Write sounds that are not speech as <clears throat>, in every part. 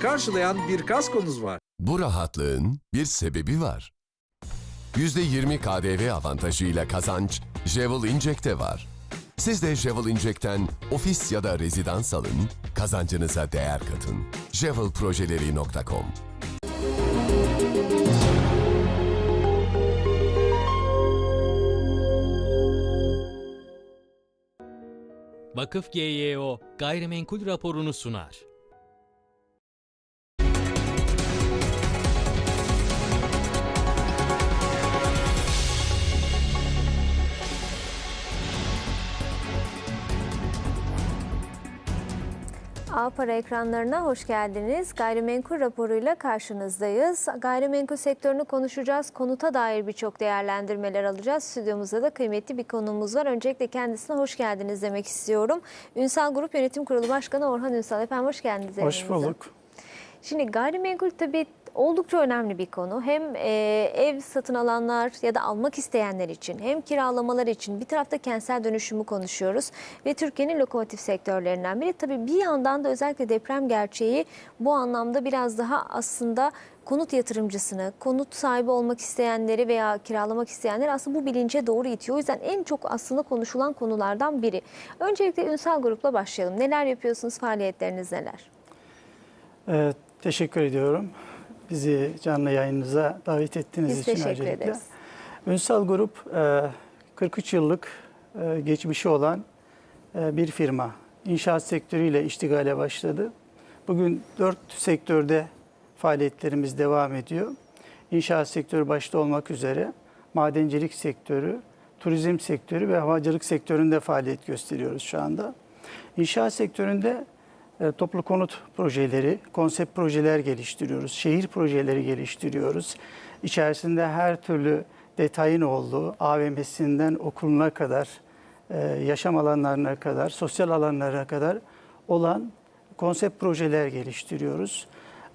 karşılayan bir kaskonuz var. Bu rahatlığın bir sebebi var. %20 KDV avantajıyla kazanç Jewel Inject'te var. Siz de Jewel Inject'ten ofis ya da rezidans alın, kazancınıza değer katın. jewelprojeleri.com Vakıf GYO gayrimenkul raporunu sunar. A Para ekranlarına hoş geldiniz. Gayrimenkul raporuyla karşınızdayız. Gayrimenkul sektörünü konuşacağız. Konuta dair birçok değerlendirmeler alacağız. Stüdyomuzda da kıymetli bir konuğumuz var. Öncelikle kendisine hoş geldiniz demek istiyorum. Ünsal Grup Yönetim Kurulu Başkanı Orhan Ünsal. Efendim hoş geldiniz. Hoş bulduk. Şimdi gayrimenkul tabii oldukça önemli bir konu. Hem e, ev satın alanlar ya da almak isteyenler için hem kiralamalar için bir tarafta kentsel dönüşümü konuşuyoruz. Ve Türkiye'nin lokomotif sektörlerinden biri. Tabii bir yandan da özellikle deprem gerçeği bu anlamda biraz daha aslında konut yatırımcısını, konut sahibi olmak isteyenleri veya kiralamak isteyenleri aslında bu bilince doğru itiyor. O yüzden en çok aslında konuşulan konulardan biri. Öncelikle Ünsal Grup'la başlayalım. Neler yapıyorsunuz, faaliyetleriniz neler? Ee, teşekkür ediyorum. Bizi canlı yayınınıza davet ettiğiniz Biz için teşekkür öncelikle. ederiz. Ünsal Grup e, 43 yıllık e, geçmişi olan e, bir firma. İnşaat sektörüyle iştigale başladı. Bugün dört sektörde faaliyetlerimiz devam ediyor. İnşaat sektörü başta olmak üzere madencilik sektörü, turizm sektörü ve havacılık sektöründe faaliyet gösteriyoruz şu anda. İnşaat sektöründe e, toplu konut projeleri, konsept projeler geliştiriyoruz. Şehir projeleri geliştiriyoruz. İçerisinde her türlü detayın olduğu AVM'sinden okuluna kadar, e, yaşam alanlarına kadar, sosyal alanlara kadar olan konsept projeler geliştiriyoruz.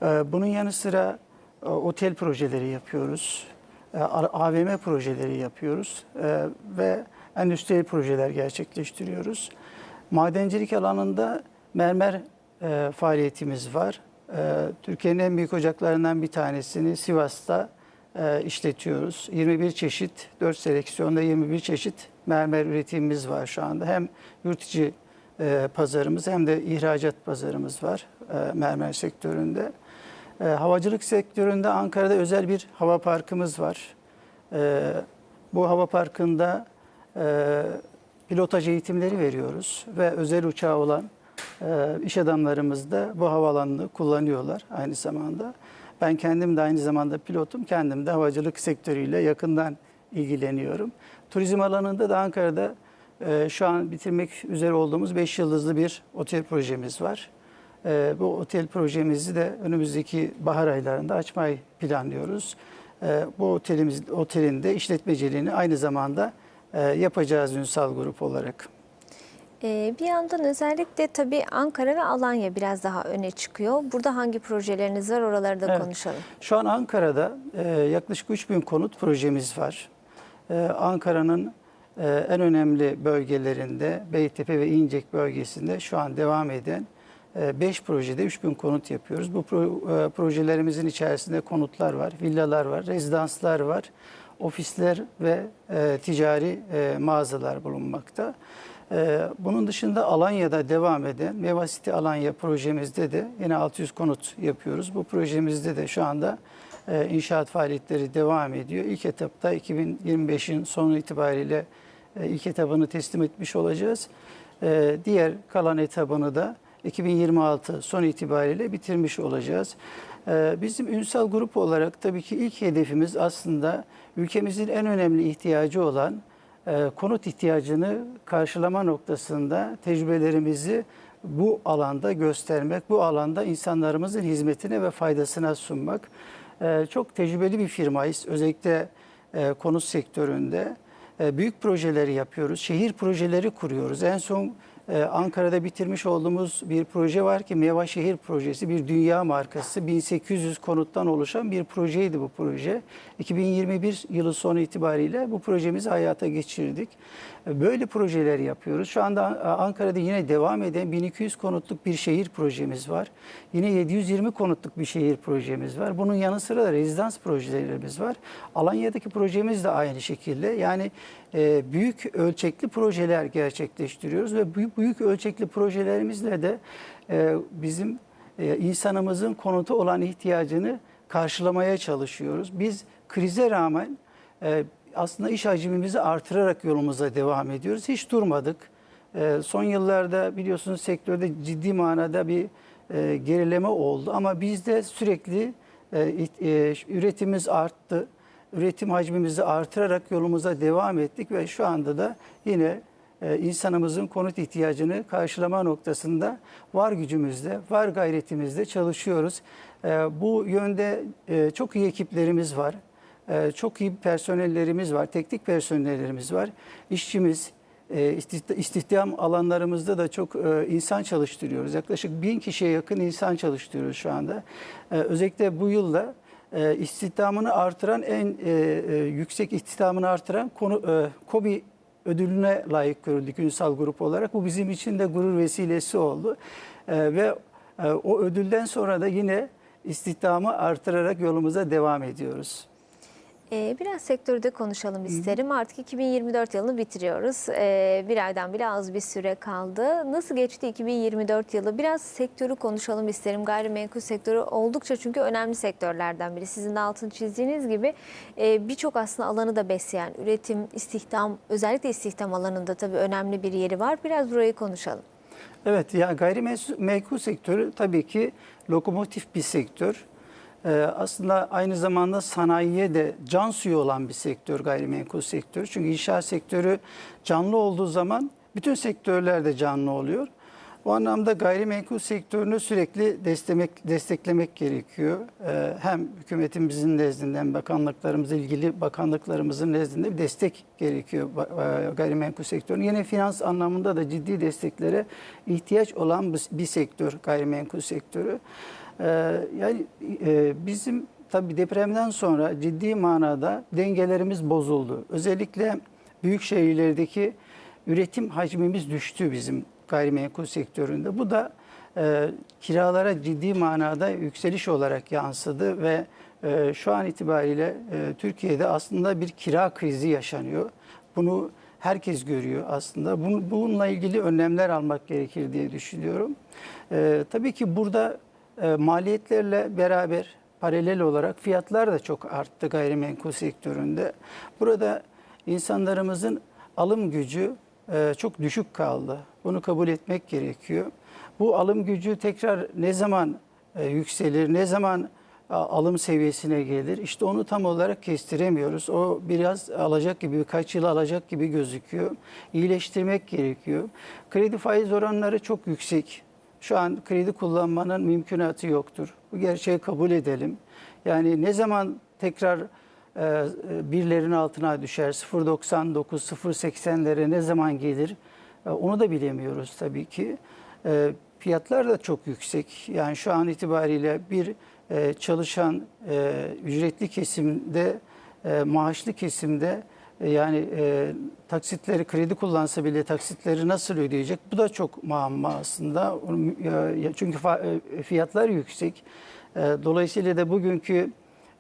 E, Bunun yanı sıra e, otel projeleri yapıyoruz. E, AVM projeleri yapıyoruz e, ve endüstriyel projeler gerçekleştiriyoruz. Madencilik alanında mermer e, faaliyetimiz var. E, Türkiye'nin en büyük ocaklarından bir tanesini Sivas'ta e, işletiyoruz. 21 çeşit, 4 seleksiyonda 21 çeşit mermer üretimimiz var şu anda. Hem yurt içi e, pazarımız hem de ihracat pazarımız var e, mermer sektöründe. E, havacılık sektöründe Ankara'da özel bir hava parkımız var. E, bu hava parkında e, pilotaj eğitimleri veriyoruz ve özel uçağı olan iş adamlarımız da bu havaalanını kullanıyorlar aynı zamanda. Ben kendim de aynı zamanda pilotum, kendim de havacılık sektörüyle yakından ilgileniyorum. Turizm alanında da Ankara'da e, şu an bitirmek üzere olduğumuz 5 yıldızlı bir otel projemiz var. E, bu otel projemizi de önümüzdeki bahar aylarında açmayı planlıyoruz. E, bu otelimiz, otelin de işletmeciliğini aynı zamanda yapacağız Ünsal Grup olarak. Ee, bir yandan özellikle tabii Ankara ve Alanya biraz daha öne çıkıyor. Burada hangi projeleriniz var oraları da Evet. konuşalım. Şu an Ankara'da e, yaklaşık 3000 konut projemiz var. E, Ankara'nın e, en önemli bölgelerinde Beytepe ve İncek bölgesinde şu an devam eden 5 projede 3000 konut yapıyoruz. Bu pro- projelerimizin içerisinde konutlar var, villalar var, rezidanslar var, ofisler ve ticari mağazalar bulunmakta. E, Bunun dışında Alanya'da devam eden Meva City Alanya projemizde de yine 600 konut yapıyoruz. Bu projemizde de şu anda e, inşaat faaliyetleri devam ediyor. İlk etapta 2025'in sonu itibariyle e, ilk etabını teslim etmiş olacağız. E, Diğer kalan etabını da 2026 son itibariyle bitirmiş olacağız. Bizim Ünsal Grup olarak tabii ki ilk hedefimiz aslında ülkemizin en önemli ihtiyacı olan konut ihtiyacını karşılama noktasında tecrübelerimizi bu alanda göstermek, bu alanda insanlarımızın hizmetine ve faydasına sunmak. E, Çok tecrübeli bir firmayız. Özellikle e, konut sektöründe. E, Büyük projeleri yapıyoruz. Şehir projeleri kuruyoruz. En son e, Ankara'da bitirmiş olduğumuz bir proje var ki Meva Şehir Projesi bir dünya markası 1800 konuttan oluşan bir projeydi bu proje. 2021 yılı sonu itibariyle bu projemizi hayata geçirdik. E, Böyle projeler yapıyoruz. Şu anda e, Ankara'da yine devam eden 1200 konutluk bir şehir projemiz var. Yine 720 konutluk bir şehir projemiz var. Bunun yanı sıra da rezidans projelerimiz var. Alanya'daki projemiz de aynı şekilde. Yani e, büyük ölçekli projeler gerçekleştiriyoruz ve büyük, büyük ölçekli projelerimizle de e, bizim e, insanımızın konutu olan ihtiyacını karşılamaya çalışıyoruz. Biz krize rağmen e, aslında iş hacmimizi artırarak yolumuza devam ediyoruz. Hiç durmadık. E, son yıllarda biliyorsunuz sektörde ciddi manada bir e, gerileme oldu ama bizde sürekli e, e, üretimimiz arttı. Üretim hacmimizi artırarak yolumuza devam ettik ve şu anda da yine insanımızın konut ihtiyacını karşılama noktasında var gücümüzle, var gayretimizle çalışıyoruz. E, Bu yönde e, çok iyi ekiplerimiz var. E, Çok iyi personellerimiz var, teknik personellerimiz var. İşçimiz, e, istihdam- alanlarımızda da çok e, insan çalıştırıyoruz. Yaklaşık bin kişiye yakın insan çalıştırıyoruz şu anda. E, Özellikle bu yılda e, istihdamını artıran en e, e, yüksek istihdamını artıran konu e, KOBİ ödülüne layık görüldük Ünsal Grup olarak. Bu bizim için de gurur vesilesi oldu. E, ve e, o ödülden sonra da yine istihdamı artırarak yolumuza devam ediyoruz. Ee, biraz sektörde konuşalım isterim. Artık 2024 yılını bitiriyoruz. Ee, bir aydan bile az bir süre kaldı. Nasıl geçti 2024 yılı? Biraz sektörü konuşalım isterim. Gayrimenkul sektörü oldukça çünkü önemli sektörlerden biri. Sizin de altını çizdiğiniz gibi e, birçok aslında alanı da besleyen üretim, istihdam, özellikle istihdam alanında tabii önemli bir yeri var. Biraz burayı konuşalım. Evet, ya gayrimenkul sektörü tabii ki lokomotif bir sektör. Ee, aslında aynı zamanda sanayiye de can suyu olan bir sektör gayrimenkul sektörü. Çünkü inşaat sektörü canlı olduğu zaman bütün sektörler de canlı oluyor. Bu anlamda gayrimenkul sektörünü sürekli desteklemek, desteklemek gerekiyor. Ee, hem hükümetimizin nezdinden, bakanlıklarımızla ilgili bakanlıklarımızın nezdinde bir destek gerekiyor e, gayrimenkul sektörünün. Yine finans anlamında da ciddi desteklere ihtiyaç olan bir sektör gayrimenkul sektörü. Ee, yani e, bizim tabii depremden sonra ciddi manada dengelerimiz bozuldu. Özellikle büyük şehirlerdeki üretim hacmimiz düştü bizim gayrimenkul sektöründe. Bu da e, kiralara ciddi manada yükseliş olarak yansıdı ve e, şu an itibariyle e, Türkiye'de aslında bir kira krizi yaşanıyor. Bunu herkes görüyor aslında. Bunu, bununla ilgili önlemler almak gerekir diye düşünüyorum. E, tabii ki burada e, maliyetlerle beraber paralel olarak fiyatlar da çok arttı gayrimenkul sektöründe. Burada insanlarımızın alım gücü e, çok düşük kaldı. Bunu kabul etmek gerekiyor. Bu alım gücü tekrar ne zaman e, yükselir, ne zaman alım seviyesine gelir? İşte onu tam olarak kestiremiyoruz. O biraz alacak gibi, birkaç yıl alacak gibi gözüküyor. İyileştirmek gerekiyor. Kredi faiz oranları çok yüksek. Şu an kredi kullanmanın mümkünatı yoktur. Bu gerçeği kabul edelim. Yani ne zaman tekrar e, birlerin altına düşer, 0.99, 0.80'lere ne zaman gelir e, onu da bilemiyoruz tabii ki. E, fiyatlar da çok yüksek. Yani şu an itibariyle bir e, çalışan e, ücretli kesimde, e, maaşlı kesimde e, yani e, taksitleri kredi kullansa bile taksitleri nasıl ödeyecek? Bu da çok muamma aslında. E, Çünkü e, fiyatlar yüksek. E, Dolayısıyla da bugünkü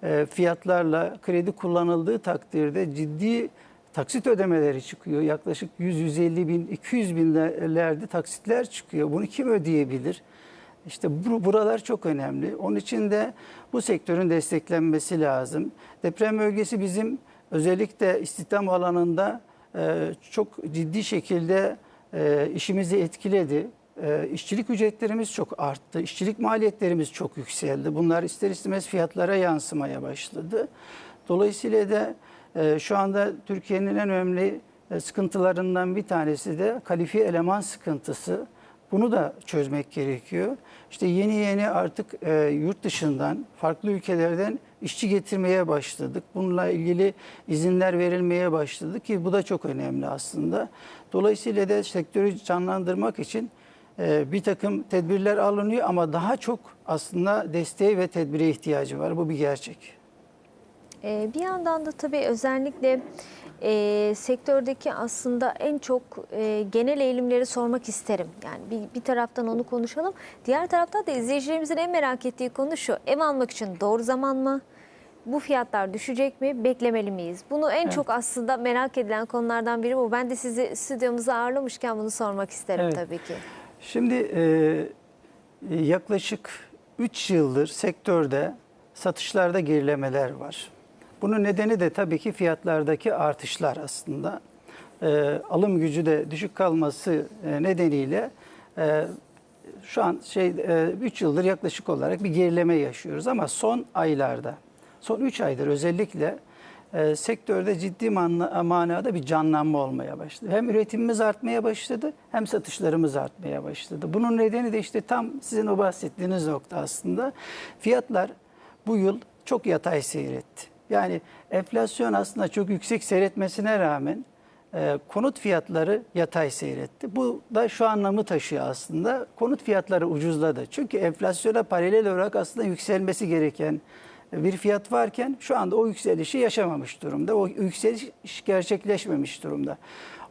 e, fiyatlarla kredi kullanıldığı takdirde ciddi taksit ödemeleri çıkıyor. Yaklaşık 100-150 bin, 200 binlerde taksitler çıkıyor. Bunu kim ödeyebilir? İşte bu, buralar çok önemli. Onun için de bu sektörün desteklenmesi lazım. Deprem bölgesi bizim özellikle istihdam alanında e, çok ciddi şekilde e, işimizi etkiledi. E, işçilik ücretlerimiz çok arttı. İşçilik maliyetlerimiz çok yükseldi. Bunlar ister istemez fiyatlara yansımaya başladı. Dolayısıyla da e, şu anda Türkiye'nin en önemli e, sıkıntılarından bir tanesi de kalifiye eleman sıkıntısı. Bunu da çözmek gerekiyor. İşte yeni yeni artık yurt dışından, farklı ülkelerden işçi getirmeye başladık. Bununla ilgili izinler verilmeye başladı ki bu da çok önemli aslında. Dolayısıyla da sektörü canlandırmak için e, bir takım tedbirler alınıyor ama daha çok aslında desteğe ve tedbire ihtiyacı var. Bu bir gerçek. Ee, bir yandan da tabii özellikle e, sektördeki aslında en çok e, genel eğilimleri sormak isterim. Yani bir, bir taraftan onu konuşalım. Diğer taraftan da izleyicilerimizin en merak ettiği konu şu. Ev almak için doğru zaman mı? Bu fiyatlar düşecek mi? Beklemeli miyiz? Bunu en çok aslında merak edilen konulardan biri bu. Ben de sizi stüdyomuza ağırlamışken bunu sormak isterim Evet. tabii ki. Şimdi e, yaklaşık 3 yıldır sektörde satışlarda gerilemeler var. Bunun nedeni de tabii ki fiyatlardaki artışlar aslında. E, alım gücü de düşük kalması e, nedeniyle e, şu an şey 3 yıldır yaklaşık olarak bir gerileme yaşıyoruz ama son aylarda, son 3 aydır özellikle e, sektörde ciddi manla- manada bir canlanma olmaya başladı. Hem üretimimiz artmaya başladı hem satışlarımız artmaya başladı. Bunun nedeni de işte tam sizin o bahsettiğiniz nokta aslında. Fiyatlar bu yıl çok yatay seyretti. Yani enflasyon aslında çok yüksek seyretmesine rağmen e, konut fiyatları yatay seyretti. Bu da şu anlamı taşıyor aslında. Konut fiyatları ucuzladı. Çünkü enflasyona paralel olarak aslında yükselmesi gereken bir fiyat varken şu anda o yükselişi yaşamamış durumda. O yükseliş gerçekleşmemiş durumda.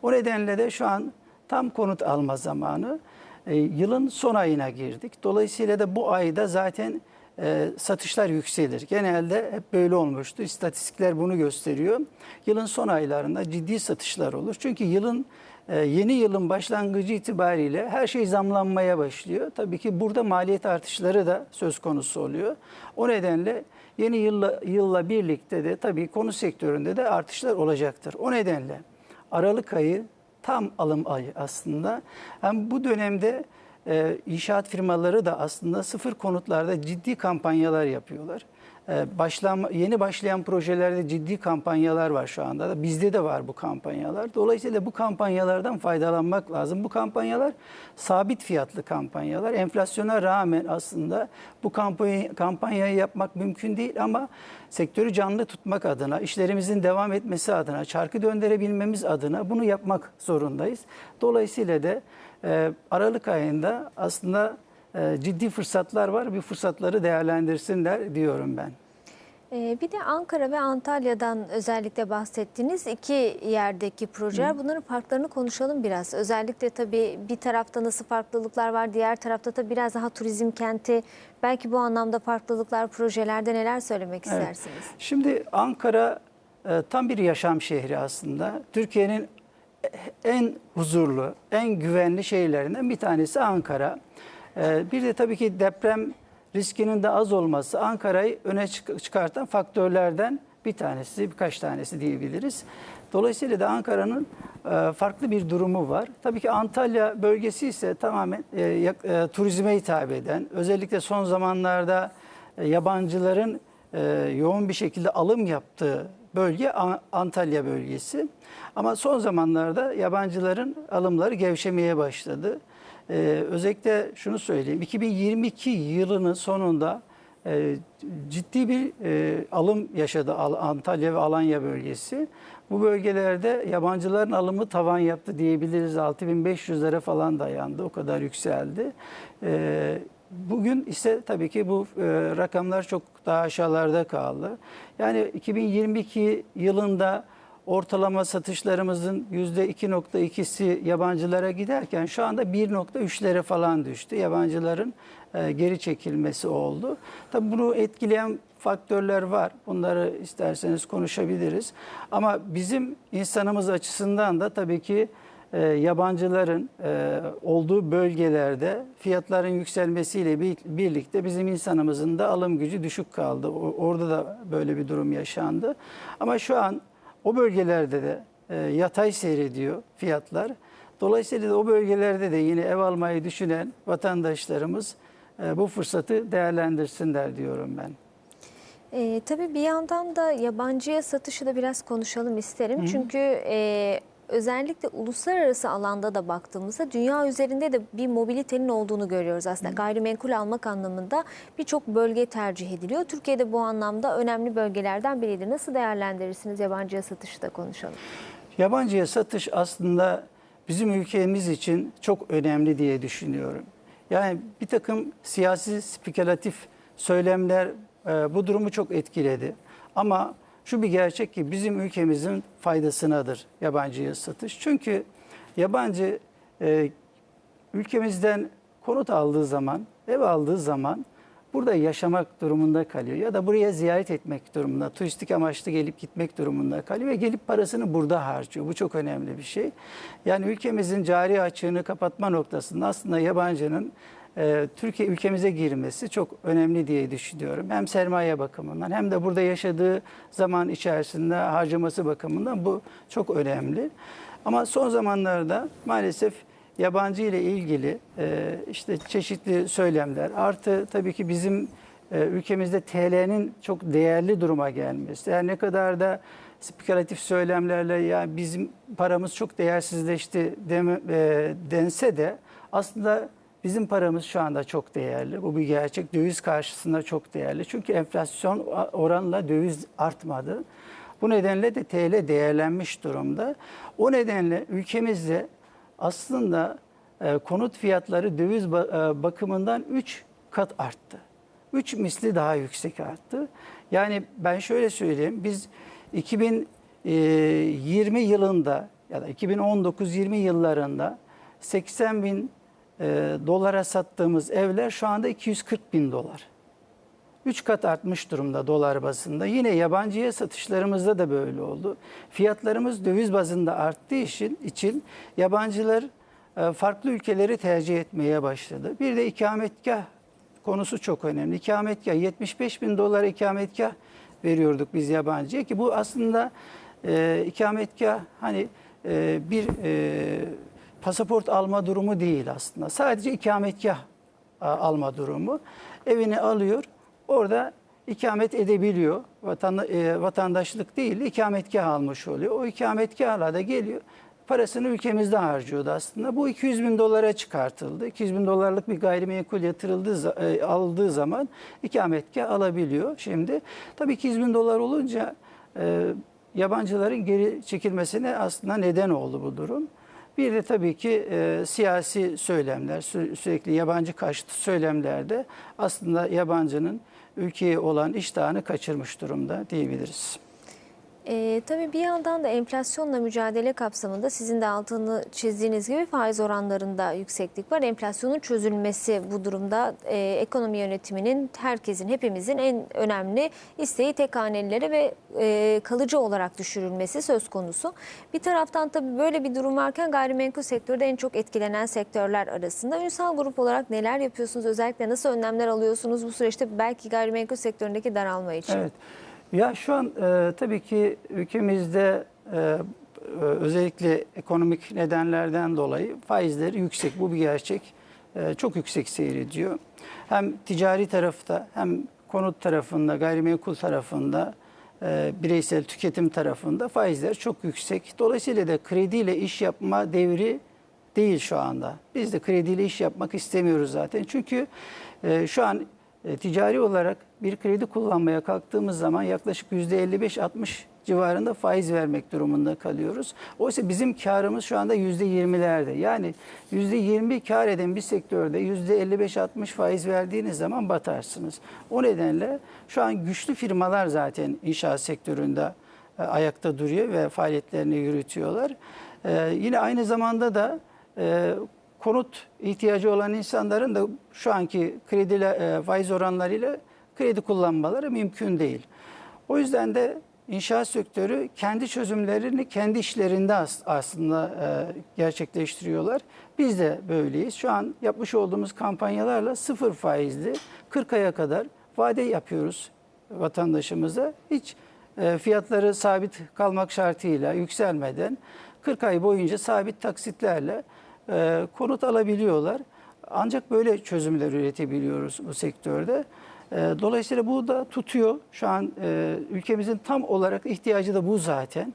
O nedenle de şu an tam konut alma zamanı. E, yılın son ayına girdik. Dolayısıyla da bu ayda zaten e, satışlar yükselir. Genelde hep böyle olmuştur. İstatistikler bunu gösteriyor. Yılın son aylarında ciddi satışlar olur. Çünkü yılın e, yeni yılın başlangıcı itibariyle her şey zamlanmaya başlıyor. Tabii ki burada maliyet artışları da söz konusu oluyor. O nedenle yeni yılla, yılla birlikte de tabii konu sektöründe de artışlar olacaktır. O nedenle Aralık ayı tam alım ayı aslında. Hem bu dönemde e, inşaat firmaları da aslında sıfır konutlarda ciddi kampanyalar yapıyorlar. E, başlama, yeni başlayan projelerde ciddi kampanyalar var şu anda da. Bizde de var bu kampanyalar. Dolayısıyla bu kampanyalardan faydalanmak lazım. Bu kampanyalar sabit fiyatlı kampanyalar. Enflasyona rağmen aslında bu kampanya, kampanyayı yapmak mümkün değil ama sektörü canlı tutmak adına, işlerimizin devam etmesi adına, çarkı döndürebilmemiz adına bunu yapmak zorundayız. Dolayısıyla da e, Aralık ayında aslında e, ciddi fırsatlar var. Bir fırsatları değerlendirsinler diyorum ben. Ee, Bir de Ankara ve Antalya'dan özellikle bahsettiğiniz iki yerdeki projeler. Bunların farklarını konuşalım biraz. Özellikle tabii bir tarafta nasıl farklılıklar var, diğer tarafta da biraz daha turizm kenti. Belki bu anlamda farklılıklar projelerde neler söylemek Evet. istersiniz? Şimdi Ankara e, tam bir yaşam şehri aslında. Türkiye'nin en huzurlu, en güvenli şehirlerinden bir tanesi Ankara. E, Bir de tabii ki deprem riskinin de az olması Ankara'yı öne çık- çıkartan faktörlerden bir tanesi, birkaç tanesi diyebiliriz. Dolayısıyla da Ankara'nın e, farklı bir durumu var. Tabii ki Antalya bölgesi ise tamamen e, e, turizme hitap eden, özellikle son zamanlarda yabancıların yoğun bir şekilde alım yaptığı bölge An- Antalya bölgesi. Ama son zamanlarda yabancıların alımları gevşemeye başladı. E, özellikle şunu söyleyeyim, 2022 yılının sonunda e, ciddi bir e, alım yaşadı Al- Antalya ve Alanya bölgesi. Bu bölgelerde yabancıların alımı tavan yaptı diyebiliriz. 6500'lere falan dayandı. O kadar yükseldi. E, Bugün ise tabii ki bu e, rakamlar çok daha aşağılarda kaldı. Yani 2022 yılında ortalama satışlarımızın %2.2'si yabancılara giderken şu anda 1.3'lere falan düştü. Yabancıların e, geri çekilmesi oldu. Tabii bunu etkileyen faktörler var. Bunları isterseniz konuşabiliriz. Ama bizim insanımız açısından da tabii ki e, yabancıların e, olduğu bölgelerde fiyatların yükselmesiyle bir- birlikte bizim insanımızın da alım gücü düşük kaldı. Orada da böyle bir durum yaşandı. Ama şu an o bölgelerde de e, yatay seyrediyor fiyatlar. Dolayısıyla da o bölgelerde de yine ev almayı düşünen vatandaşlarımız e, bu fırsatı değerlendirsinler diyorum ben. Ee, tabii bir yandan da yabancıya satışı da biraz konuşalım isterim. Çünkü e, özellikle uluslararası alanda da baktığımızda dünya üzerinde de bir mobilitenin olduğunu görüyoruz aslında. Gayrimenkul almak anlamında birçok bölge tercih ediliyor. Türkiye'de bu anlamda önemli bölgelerden biridir. Nasıl değerlendirirsiniz yabancıya satışı da konuşalım. Yabancıya satış aslında bizim ülkemiz için çok önemli diye düşünüyorum. Yani bir takım siyasi spekülatif söylemler e, bu durumu çok etkiledi. Ama şu bir gerçek ki bizim ülkemizin faydasınadır yabancıya satış. Çünkü yabancı e, ülkemizden konut aldığı zaman, ev aldığı zaman burada yaşamak durumunda kalıyor. Ya da buraya ziyaret etmek durumunda, turistik amaçlı gelip gitmek durumunda kalıyor ve gelip parasını burada harcıyor. Bu çok önemli bir şey. Yani ülkemizin cari açığını kapatma noktasında aslında yabancının e, Türkiye ülkemize girmesi çok önemli diye düşünüyorum. Hem sermaye bakımından hem de burada yaşadığı zaman içerisinde harcaması bakımından bu çok önemli. Ama son zamanlarda maalesef yabancı ile ilgili e, işte çeşitli söylemler artı tabii ki bizim e, ülkemizde TL'nin çok değerli duruma gelmesi. Yani ne kadar da spekülatif söylemlerle ya bizim paramız çok değersizleşti deme, e, dense de aslında bizim paramız şu anda çok değerli. Bu bir gerçek. Döviz karşısında çok değerli. Çünkü enflasyon oranla döviz artmadı. Bu nedenle de TL değerlenmiş durumda. O nedenle ülkemizde aslında e, konut fiyatları döviz e, bakımından 3 kat arttı. 3 misli daha yüksek arttı. Yani ben şöyle söyleyeyim. Biz 2020 yılında ya da 2019-20 yıllarında 80 bin e, dolara sattığımız evler şu anda 240 bin dolar. 3 kat artmış durumda dolar bazında. Yine yabancıya satışlarımızda da böyle oldu. Fiyatlarımız döviz bazında arttığı için, için yabancılar e, farklı ülkeleri tercih etmeye başladı. Bir de ikametgah konusu çok önemli. İkametgah 75 bin dolar ikametgah veriyorduk biz yabancıya ki bu aslında e, ikametgah hani e, bir e, pasaport alma durumu değil aslında. Sadece ikametgah alma durumu. Evini alıyor, orada ikamet edebiliyor. Vatan, e, vatandaşlık değil, ikametgah almış oluyor. O ikametgahla da geliyor. Parasını ülkemizde harcıyordu aslında. Bu 200 bin dolara çıkartıldı. 200 bin dolarlık bir gayrimenkul yatırıldığı e, aldığı zaman ikametgah alabiliyor şimdi. Tabii 200 bin dolar olunca e, yabancıların geri çekilmesine aslında neden oldu bu durum. Bir de tabii ki e, siyasi söylemler, sü- sürekli yabancı karşıtı söylemlerde aslında yabancının ülkeye olan iştahını kaçırmış durumda diyebiliriz. Ee, tabii bir yandan da enflasyonla mücadele kapsamında sizin de altını çizdiğiniz gibi faiz oranlarında yükseklik var. Enflasyonun çözülmesi bu durumda e, ekonomi yönetiminin herkesin, hepimizin en önemli isteği tek hanelilere ve e, kalıcı olarak düşürülmesi söz konusu. Bir taraftan tabii böyle bir durum varken gayrimenkul sektörü de en çok etkilenen sektörler arasında. Ünsal grup olarak neler yapıyorsunuz? Özellikle nasıl önlemler alıyorsunuz bu süreçte belki gayrimenkul sektöründeki daralma için? Evet. Ya şu an e, tabii ki ülkemizde e, e, özellikle ekonomik nedenlerden dolayı faizleri yüksek. Bu bir gerçek. E, çok yüksek seyrediyor. Hem ticari tarafta hem konut tarafında, gayrimenkul tarafında, e, bireysel tüketim tarafında faizler çok yüksek. Dolayısıyla da krediyle iş yapma devri değil şu anda. Biz de krediyle iş yapmak istemiyoruz zaten. Çünkü e, şu an e, ticari olarak bir kredi kullanmaya kalktığımız zaman yaklaşık %55-60 civarında faiz vermek durumunda kalıyoruz. Oysa bizim karımız şu anda %20'lerde. Yani %20 kar eden bir sektörde %55-60 faiz verdiğiniz zaman batarsınız. O nedenle şu an güçlü firmalar zaten inşaat sektöründe e, ayakta duruyor ve faaliyetlerini yürütüyorlar. E, yine aynı zamanda da konut ihtiyacı olan insanların da şu anki kredi e, faiz oranlarıyla kredi kullanmaları mümkün değil. O yüzden de inşaat sektörü kendi çözümlerini kendi işlerinde as- aslında e, gerçekleştiriyorlar. Biz de böyleyiz. Şu an yapmış olduğumuz kampanyalarla sıfır faizli 40 aya kadar vade yapıyoruz vatandaşımıza. Hiç e, fiyatları sabit kalmak şartıyla yükselmeden 40 ay boyunca sabit taksitlerle e, konut alabiliyorlar. Ancak böyle çözümler üretebiliyoruz bu sektörde. E, Dolayısıyla bu da tutuyor. Şu an e, ülkemizin tam olarak ihtiyacı da bu zaten.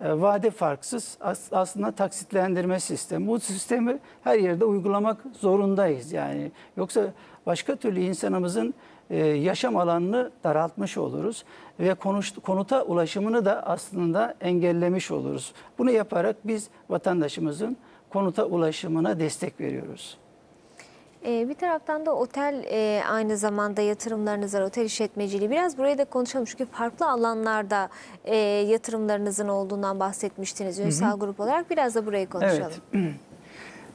vade farksız as- aslında taksitlendirme sistemi. Bu sistemi her yerde uygulamak zorundayız. Yani yoksa başka türlü insanımızın yaşam alanını daraltmış oluruz ve konuta ulaşımını da aslında engellemiş oluruz. Bunu yaparak biz vatandaşımızın konuta ulaşımına destek veriyoruz. Ee, bir taraftan da otel e, aynı zamanda yatırımlarınız var, otel işletmeciliği. Biraz burayı da konuşalım çünkü farklı alanlarda e, yatırımlarınızın olduğundan bahsetmiştiniz Ünsal Grup olarak. Biraz da burayı konuşalım.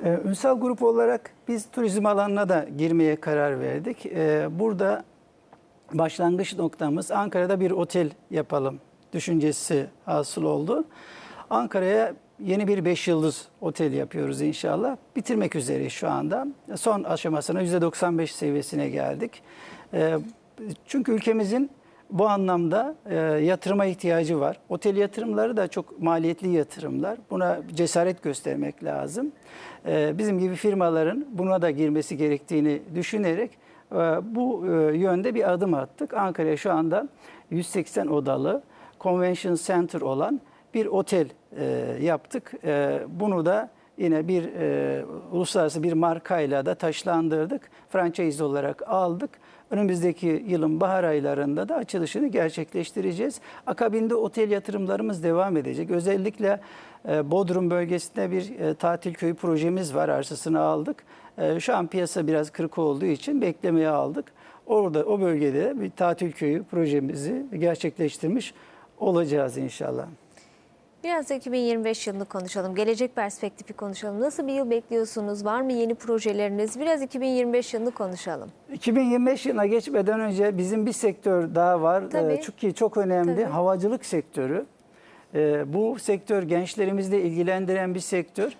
Ee, <clears throat> Ünsal Grup olarak biz turizm alanına da girmeye karar verdik. Ee, burada başlangıç noktamız Ankara'da bir otel yapalım düşüncesi hasıl oldu. Ankara'ya yeni bir 5 yıldız otel yapıyoruz inşallah. Bitirmek üzereyiz şu anda. Son aşamasına %95 seviyesine geldik. Ee, Çünkü ülkemizin bu anlamda e, yatırıma ihtiyacı var. Otel yatırımları da çok maliyetli yatırımlar. Buna cesaret göstermek lazım. E, bizim gibi firmaların buna da girmesi gerektiğini düşünerek e, bu e, yönde bir adım attık. Ankara'ya şu anda 180 odalı Convention Center olan bir otel e, yaptık. E, bunu da yine bir e, uluslararası bir markayla da taşlandırdık. Franchise olarak aldık. Önümüzdeki yılın bahar aylarında da açılışını gerçekleştireceğiz. Akabinde otel yatırımlarımız devam edecek. Özellikle e, Bodrum bölgesinde bir e, tatil köyü projemiz var. Arsasını aldık. E, Şu an piyasa biraz kırık olduğu için beklemeye aldık. Orada o bölgede bir tatil köyü projemizi gerçekleştirmiş olacağız inşallah. Biraz da 2025 yılını konuşalım. Gelecek perspektifi konuşalım. Nasıl bir yıl bekliyorsunuz? Var mı yeni projeleriniz? Biraz 2025 yılını konuşalım. 2025 yılına geçmeden önce bizim bir sektör daha var. Tabii. Ee, Çünkü çok önemli. Tabii. Havacılık sektörü. Ee, Bu sektör gençlerimizle ilgilendiren bir sektör.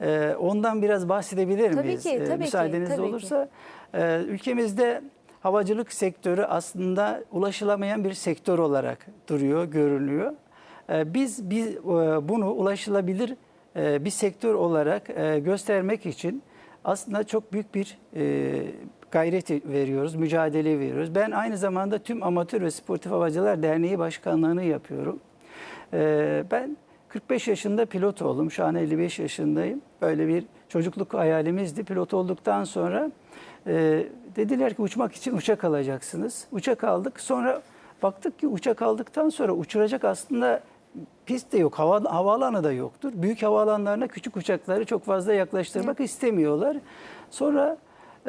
Ee, Ondan biraz bahsedebilir Tabii miyiz? ki, tabii ki, Müsaadeniz tabii ki. olursa. Ee, Ülkemizde havacılık sektörü aslında ulaşılamayan bir sektör olarak duruyor, görünüyor. Ee, Biz, biz e, bunu ulaşılabilir e, bir sektör olarak e, göstermek için aslında çok büyük bir e, gayret veriyoruz, mücadele veriyoruz. Ben aynı zamanda tüm Amatör ve Sportif Havacılar Derneği Başkanlığı'nı yapıyorum. Ee, Ben 45 yaşında pilot oldum. Şu an 55 yaşındayım. Böyle bir çocukluk hayalimizdi. Pilot olduktan sonra dediler ki uçmak için uçak alacaksınız. Uçak aldık. Sonra baktık ki uçak aldıktan sonra uçuracak aslında pist de yok, hava, havaalanı da yoktur. Büyük havaalanlarına küçük uçakları çok fazla yaklaştırmak istemiyorlar. Sonra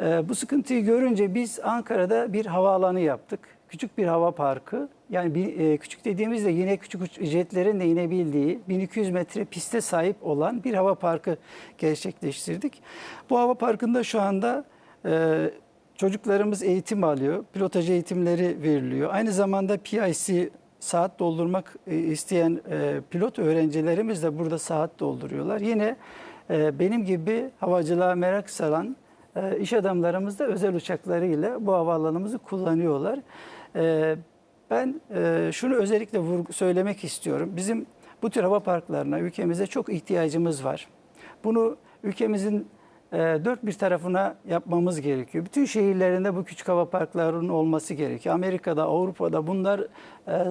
e, bu sıkıntıyı görünce biz Ankara'da bir havaalanı yaptık. Küçük bir hava parkı. Yani bir, e, küçük dediğimizde yine küçük jetlerin de inebildiği 1200 metre piste sahip olan bir hava parkı gerçekleştirdik. Bu hava parkında şu anda e, çocuklarımız eğitim alıyor. Pilotaj eğitimleri veriliyor. Aynı zamanda PIC saat doldurmak e, isteyen e, pilot öğrencilerimiz de burada saat dolduruyorlar. Yine e, benim gibi havacılığa merak salan iş adamlarımız da özel uçaklarıyla bu havaalanımızı kullanıyorlar. Ben şunu özellikle söylemek istiyorum. Bizim bu tür hava parklarına ülkemize çok ihtiyacımız var. Bunu ülkemizin e, dört bir tarafına yapmamız gerekiyor. Bütün şehirlerinde bu küçük hava parklarının olması gerekiyor. Amerika'da, Avrupa'da bunlar e,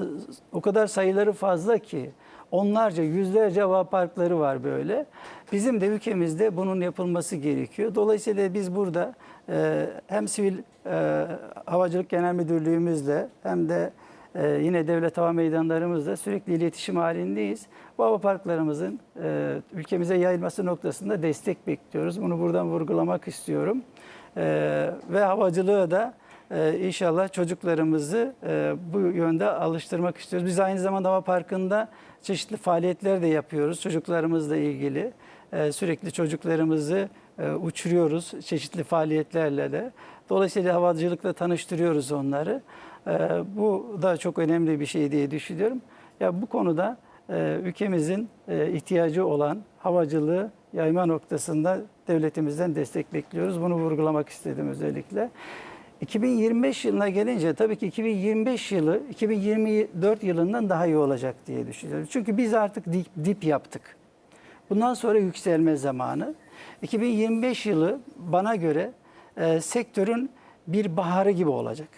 o kadar sayıları fazla ki onlarca, yüzlerce hava parkları var böyle. Bizim de ülkemizde bunun yapılması gerekiyor. Dolayısıyla biz burada e, hem sivil e, havacılık genel müdürlüğümüzle hem de ee, yine devlet hava meydanlarımızla sürekli iletişim halindeyiz. Bu hava parklarımızın e, ülkemize yayılması noktasında destek bekliyoruz. Bunu buradan vurgulamak istiyorum. Ee, ve havacılığı da e, inşallah çocuklarımızı e, bu yönde alıştırmak istiyoruz. Biz aynı zamanda hava parkında çeşitli faaliyetler de yapıyoruz çocuklarımızla ilgili. Ee, sürekli çocuklarımızı e, uçuruyoruz çeşitli faaliyetlerle de. Dolayısıyla havacılıkla tanıştırıyoruz onları. Ee, Bu da çok önemli bir şey diye düşünüyorum. Ya bu konuda e, ülkemizin e, ihtiyacı olan havacılığı yayma noktasında devletimizden destek bekliyoruz. Bunu vurgulamak istedim özellikle. 2025 yılına gelince tabii ki 2025 yılı 2024 yılından daha iyi olacak diye düşünüyorum. Çünkü biz artık dip, dip yaptık. Bundan sonra yükselme zamanı. 2025 yılı bana göre e, sektörün bir baharı gibi olacak.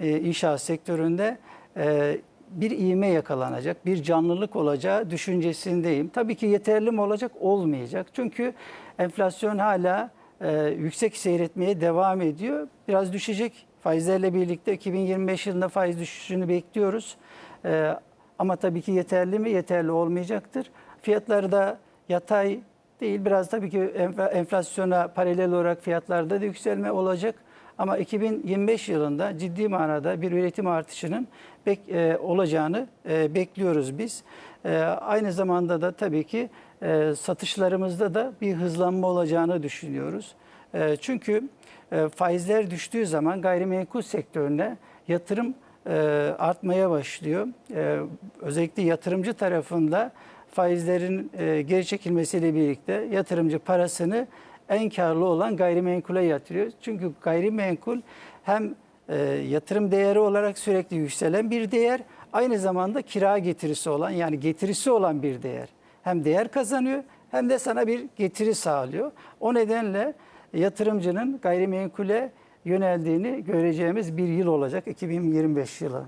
E, inşaat sektöründe e, bir iğme yakalanacak, bir canlılık olacağı düşüncesindeyim. Tabii ki yeterli mi olacak? Olmayacak. Çünkü enflasyon hala e, yüksek seyretmeye devam ediyor. Biraz düşecek. Faizlerle birlikte 2025 yılında faiz düşüşünü bekliyoruz. E, ama tabii ki yeterli mi? Yeterli olmayacaktır. Fiyatları da yatay değil. Biraz tabii ki enf- enflasyona paralel olarak fiyatlarda da yükselme olacak. Ama 2025 yılında ciddi manada bir üretim artışının bek, e, olacağını e, bekliyoruz biz. E, aynı zamanda da tabii ki e, satışlarımızda da bir hızlanma olacağını düşünüyoruz. E, çünkü e, faizler düştüğü zaman gayrimenkul sektörüne yatırım e, artmaya başlıyor. E, özellikle yatırımcı tarafında faizlerin e, geri çekilmesiyle birlikte yatırımcı parasını en karlı olan gayrimenkule yatırıyor. Çünkü gayrimenkul hem e, yatırım değeri olarak sürekli yükselen bir değer, aynı zamanda kira getirisi olan yani getirisi olan bir değer. Hem değer kazanıyor hem de sana bir getiri sağlıyor. O nedenle yatırımcının gayrimenkule yöneldiğini göreceğimiz bir yıl olacak 2025 yılı.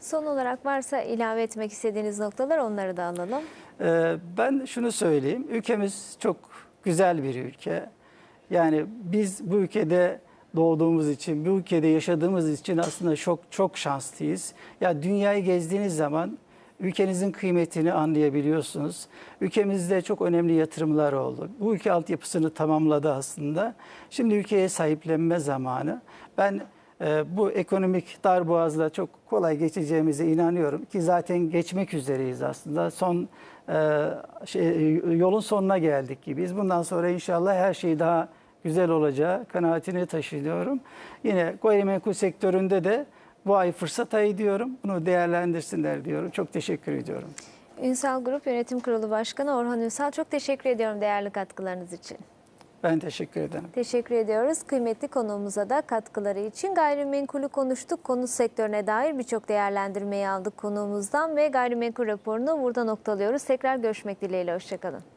Son olarak varsa ilave etmek istediğiniz noktalar onları da alalım. Ee, Ben şunu söyleyeyim, ülkemiz çok güzel bir ülke. Yani biz bu ülkede doğduğumuz için, bu ülkede yaşadığımız için aslında çok çok şanslıyız. Ya dünyayı gezdiğiniz zaman ülkenizin kıymetini anlayabiliyorsunuz. Ülkemizde çok önemli yatırımlar oldu. Bu ülke altyapısını tamamladı aslında. Şimdi ülkeye sahiplenme zamanı. Ben e, bu ekonomik darboğazla çok kolay geçeceğimize inanıyorum ki zaten geçmek üzereyiz aslında. Son şey, yolun sonuna geldik gibiyiz. Bundan sonra inşallah her şey daha güzel olacağı kanaatini taşıyorum. Yine gayrimenkul sektöründe de bu ay fırsat ayı diyorum. Bunu değerlendirsinler diyorum. Çok teşekkür ediyorum. Ünsal Grup Yönetim Kurulu Başkanı Orhan Ünsal çok teşekkür ediyorum değerli katkılarınız için. Ben teşekkür ederim. Teşekkür ediyoruz. Kıymetli konuğumuza da katkıları için gayrimenkulü konuştuk. Konut sektörüne dair birçok değerlendirmeyi aldık konuğumuzdan ve gayrimenkul raporunu burada noktalıyoruz. Tekrar görüşmek dileğiyle. Hoşçakalın.